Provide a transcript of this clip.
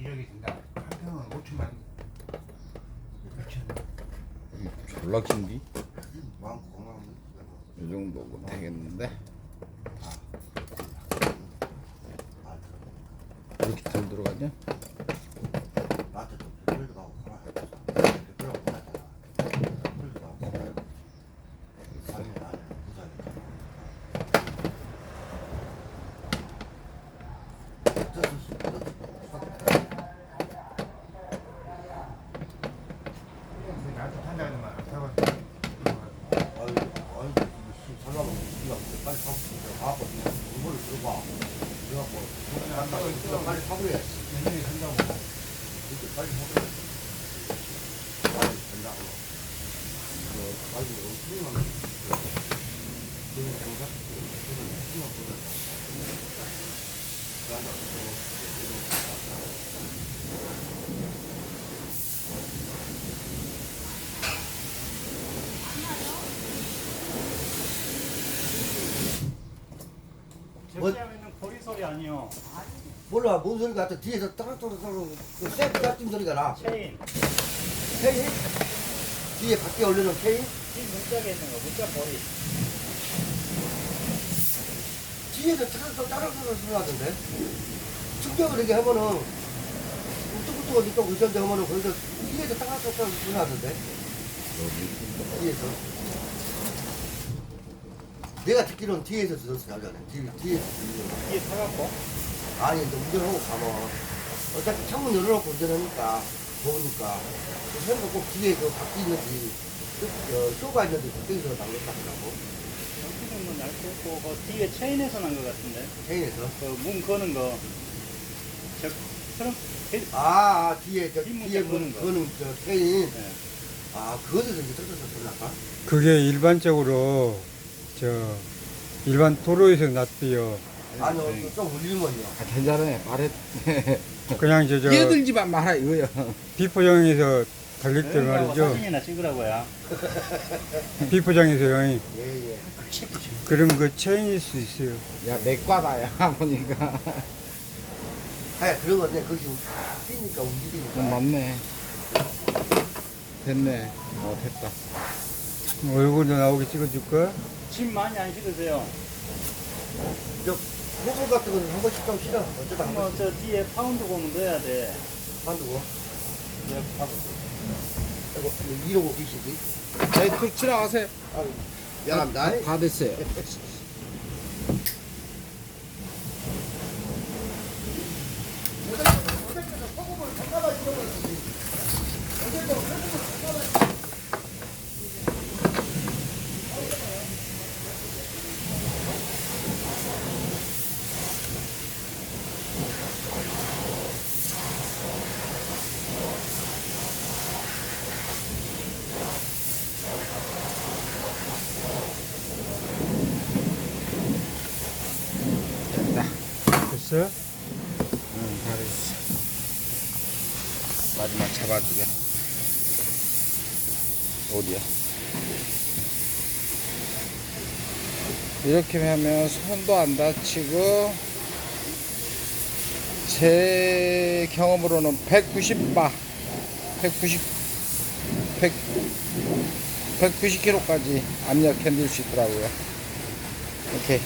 1억이 된다. 한 평은 5천만. 6천. 졸라 긴디? 마음 건강한 이 정도면 되겠는데 아, 이렇게 덜 들어가냐? 나한테 좀 별도 가고 가라. 별로 가잖아. 별도 가고 가라. 아니 나는 부산에. 나한테 판다는 말안 타고. 아유, 아유, 살라고 우리가 빨리 사고 싶어. 아빠 이걸 들어봐. 그래갖고 간다. 우리가 연준이 산다고. 이렇게 빨리 사고해. 빨리 된다고. 그 빨리 엄청난 그런 장사 그런 생각보다. 뭐- 소리 아니요. 몰라 뭔 소리 같아. 뒤에서 그쇠 같은 소리가 나. 체인. 케인? 뒤에 밖에 올리는 케인? 이 문짝에 있는 거 문짝 고리. 뒤에서 따락따락 소리 나던데? 충격을 이렇게 하면은 뚝뚝뚝 니까 의전대 하면은 거기서 뒤에서 따락따락 소리 나던데? 뒤에서 내가 듣기로는 뒤에서 들었어 하잖아 뒤, 뒤에서 거. 뒤에 타갖고. 아니 이제 운전하고 가면 어차피 창문 열어놓고 운전하니까 더우니까 그래서 꼭 뒤에 그 바퀴 있는지 그 쇼가 있는지 그쪽에서 하더라고 날수 없고 그 뒤에 체인에서 난 것 같은데. 체인에서 그 문 거는 거. 저 대- 아, 아 뒤에 저 뒤에 문 거는 거. 그거는 저 체인 네. 아 그것에서 이제 떨어져서 날까? 그게 일반적으로 저 일반 도로에서 났대요. 아니요 좀 울리면요. 아, 괜찮아 말해. 그냥 저, 저 끼어들지만 마라 이거야 비포장에서 달릴 때 그러니까 말이죠. 사진이나 찍으라고요. 비포장에서 형이. 예 예. 그럼 그 체인일 수 있어요. 야 내과다야 보니까. 하여 그런 건데 거기 뛰니까 좀 움직이니까. 맞네. 됐네. 어 됐다 얼굴도 나오게 찍어줄까? 짐 많이 안 실으세요. 저 호불 같은 거는 한 번씩 좀 싫어 어쩌다 한뭐 번씩 저 뒤에 파운드 고문 넣어야 돼. 한두고 네, 이거 이러고 계시지? 저희 그 지나가세요. 아 미안합니다. 다 됐어요. 됐다 됐어? 응 잘했어 마지막 잡아주게 어디야 이렇게 하면 손도 안 다치고 제 경험으로는 190바 190 100 190kg까지 압력 견딜 수 있더라고요. 오케이.